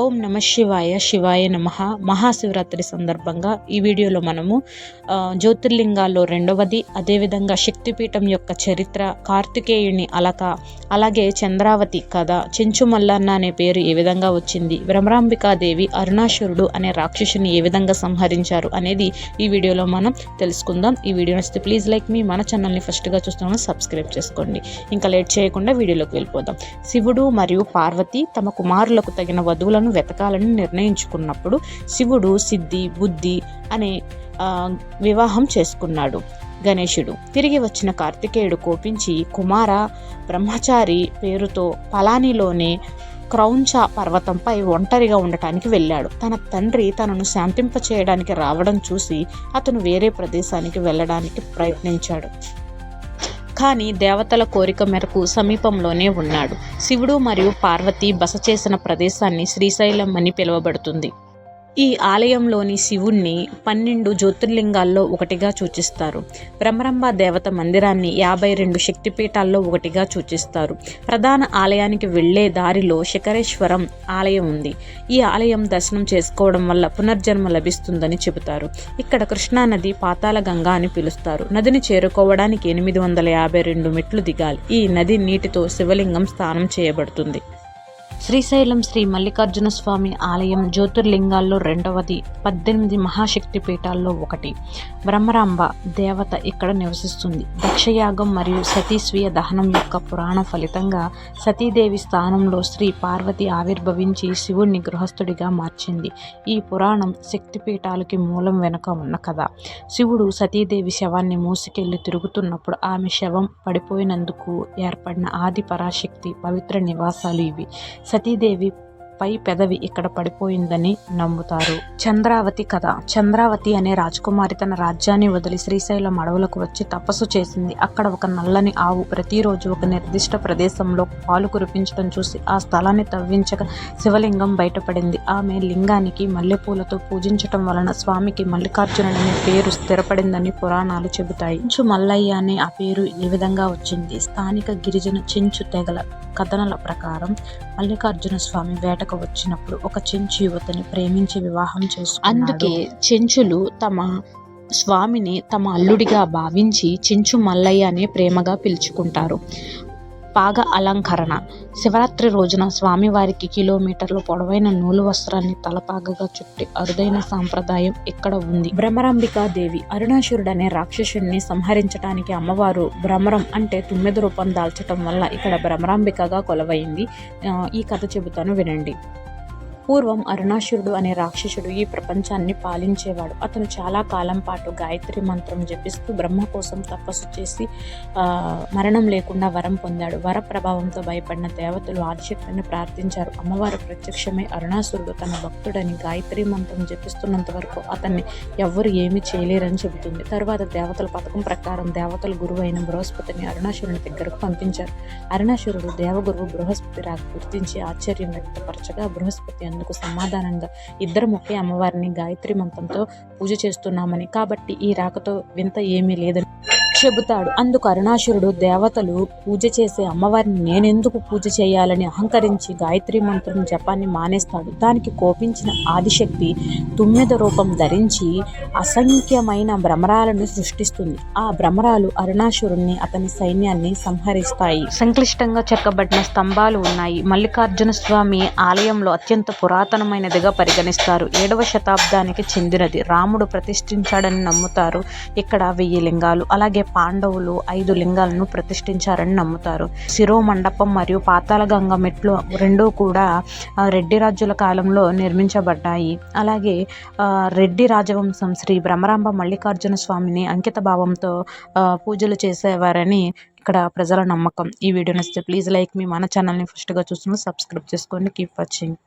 ఓం నమ శివాయ శివాయ నమ. మహాశివరాత్రి సందర్భంగా ఈ వీడియోలో మనము జ్యోతిర్లింగాల్లో రెండవది అదేవిధంగా శక్తిపీఠం యొక్క చరిత్ర కార్తికేయుని అలక అలాగే చంద్రావతి కథ చెంచు మల్లన్న అనే పేరు ఏ విధంగా వచ్చింది భ్రమరాంబికాదేవి అరుణాసురుడు అనే రాక్షసుని ఏ విధంగా సంహరించారు అనేది ఈ వీడియోలో మనం తెలుసుకుందాం. ఈ వీడియో నచ్చితే ప్లీజ్ లైక్ మీ మన ఛానల్ని ఫస్ట్గా చూస్తున్నాను సబ్స్క్రైబ్ చేసుకోండి. ఇంకా లేట్ చేయకుండా వీడియోలోకి వెళ్ళిపోదాం. శివుడు మరియు పార్వతి తమ కుమారులకు తగిన వధువులను వెతకాలని నిర్ణయించుకున్నప్పుడు శివుడు సిద్ధి బుద్ధి అనే వివాహం చేసుకున్నాడు. గణేశుడు తిరిగి వచ్చిన కార్తికేయుడు కోపించి కుమార బ్రహ్మచారి పేరుతో పలానిలోనే క్రౌంచ పర్వతంపై ఒంటరిగా ఉండటానికి వెళ్ళాడు. తన తండ్రి తనను శాంతింప చేయడానికి రావడం చూసి అతను వేరే ప్రదేశానికి వెళ్ళడానికి ప్రయత్నించాడు. కానీ దేవతల కోరిక మేరకు సమీపంలోనే ఉన్నాడు. శివుడు మరియు పార్వతి బస చేసిన ప్రదేశాన్ని శ్రీశైలం అని పిలువబడుతుంది. ఈ ఆలయంలోని శివుణ్ణి పన్నెండు జ్యోతిర్లింగాల్లో ఒకటిగా సూచిస్తారు. బ్రహ్మరంభ దేవత మందిరాన్ని యాభై రెండు శక్తిపీఠాల్లో ఒకటిగా సూచిస్తారు. ప్రధాన ఆలయానికి వెళ్ళే దారిలో శిఖరేశ్వరం ఆలయం ఉంది. ఈ ఆలయం దర్శనం చేసుకోవడం వల్ల పునర్జన్మ లభిస్తుందని చెబుతారు. ఇక్కడ కృష్ణానది పాతాల గంగా అని పిలుస్తారు. నదిని చేరుకోవడానికి ఎనిమిది వందల యాభై రెండు మెట్లు దిగాలి. ఈ నది నీటితో శివలింగం స్నానం చేయబడుతుంది. శ్రీశైలం శ్రీ మల్లికార్జున స్వామి ఆలయం జ్యోతిర్లింగాల్లో రెండవది పద్దెనిమిది మహాశక్తి పీఠాల్లో ఒకటి. బ్రహ్మరాంబ దేవత ఇక్కడ నివసిస్తుంది. దక్షయాగం మరియు సతీస్వీయ దహనం యొక్క పురాణ ఫలితంగా సతీదేవి స్థానంలో శ్రీ పార్వతి ఆవిర్భవించి శివుణ్ణి గృహస్థుడిగా మార్చింది. ఈ పురాణం శక్తిపీఠాలకి మూలం వెనుక ఉన్న కథ. శివుడు సతీదేవి శవాన్ని మూసుకెళ్ళి తిరుగుతున్నప్పుడు ఆమె శవం పడిపోయినందుకు ఏర్పడిన ఆది పరాశక్తి పవిత్ర నివాసాలు ఇవి. సతీదేవి పై పెదవి ఇక్కడ పడిపోయిందని నమ్ముతారు. చంద్రావతి కథ. చంద్రావతి అనే రాజకుమారి తన రాజ్యాన్ని వదిలి శ్రీశైలం అడవులకు వచ్చి తపస్సు చేసింది. అక్కడ ఒక నల్లని ఆవు ప్రతిరోజు ఒక నిర్దిష్ట ప్రదేశంలో పాలు కురిపించడం చూసి ఆ స్థలాన్ని తవ్వించక శివలింగం బయటపడింది. ఆమె లింగానికి మల్లెపూలతో పూజించటం వలన స్వామికి మల్లికార్జునుడనే అనే పేరు స్థిరపడిందని పురాణాలు చెబుతాయి. చెంచు మల్లయ్య అనే ఆ పేరు ఏ విధంగా వచ్చింది? స్థానిక గిరిజన చెంచు తెగల కథనల ప్రకారం మల్లికార్జున స్వామి వేట వేటకు వచ్చినప్పుడు ఒక చెంచు యువతని ప్రేమించి వివాహం చేసు అందుకే చెంచులు తమ స్వామిని తమ అల్లుడిగా భావించి చెంచు మల్లయ్య అనే ప్రేమగా పిలుచుకుంటారు. పాగ అలంకరణ. శివరాత్రి రోజున స్వామివారికి కిలోమీటర్ల పొడవైన నూలు వస్త్రాన్ని తలపాగగా చుట్టి అరుదైన సాంప్రదాయం ఇక్కడ ఉంది? దేవి అరుణాసురుడు అనే రాక్షసుని సంహరించడానికి అమ్మవారు భ్రమరం అంటే తుమ్మిది రూపం దాల్చటం వల్ల ఇక్కడ భ్రమరాంబికగా కొలవైంది. ఈ కథ చెబుతాను వినండి. పూర్వం అరుణాసురుడు అనే రాక్షసుడు ఈ ప్రపంచాన్ని పాలించేవాడు. అతను చాలా కాలం పాటు గాయత్రి మంత్రం జపిస్తూ బ్రహ్మ కోసం తపస్సు చేసి మరణం లేకుండా వరం పొందాడు. వర ప్రభావంతో భయపడిన దేవతలు ఆదిశక్తిని ప్రార్థించారు. అమ్మవారు ప్రత్యక్షమై అరుణాసురుడు తన భక్తుడని గాయత్రి మంత్రం జపిస్తున్నంత వరకు అతన్ని ఎవ్వరు ఏమీ చేయలేరని చెబుతుంది. తరువాత దేవతల పథకం ప్రకారం దేవతల గురువు అయిన బృహస్పతిని అరుణాసురుని దగ్గరకు పంపించారు. అరుణాసురుడు దేవగురువు బృహస్పతి రాక గుర్తించి ఆశ్చర్యం వ్యక్తపరచగా బృహస్పతి అందుకు సమాధానంగా ఇద్దరం ఒకే అమ్మవారిని గాయత్రి మంత్రంతో పూజ చేస్తున్నామని. కాబట్టి ఈ రాకతో వింత ఏమీ లేదని చెబుతాడు. అందుకు అరుణాసురుడు దేవతలు పూజ చేసే అమ్మవారిని నేనెందుకు పూజ చేయాలని అహంకరించి గాయత్రి మంత్రం జపాన్ని మానేస్తాడు. దానికి కోపించిన ఆదిశక్తి తుమ్మెద రూపం ధరించి అసంఖ్యమైన భ్రమరాలను సృష్టిస్తుంది. ఆ భ్రమరాలు అరుణాసురుణ్ణి అతని సైన్యాన్ని సంహరిస్తాయి. సంక్లిష్టంగా చెక్కబడిన స్తంభాలు ఉన్నాయి. మల్లికార్జున స్వామి ఆలయంలో అత్యంత పురాతనమైనదిగా పరిగణిస్తారు. ఏడవ శతాబ్దానికి చెందినది. రాముడు ప్రతిష్ఠించాడని నమ్ముతారు. ఇక్కడ వెయ్యి లింగాలు. అలాగే పాండవులు ఐదు లింగాలను ప్రతిష్ఠించారని నమ్ముతారు. శిరో మండపం మరియు పాతాళగంగ మెట్లు రెండూ కూడా రెడ్డి రాజుల కాలంలో నిర్మించబడ్డాయి. అలాగే రెడ్డి రాజవంశం శ్రీ భ్రమరాంబ మల్లికార్జున స్వామిని అంకిత భావంతో పూజలు చేసేవారని ఇక్కడ ప్రజల నమ్మకం. ఈ వీడియో నచ్చితే ప్లీజ్ లైక్ మీ మన ఛానల్ని ఫస్ట్గా చూస్తున్న సబ్స్క్రైబ్ చేసుకోండి. Keep watching.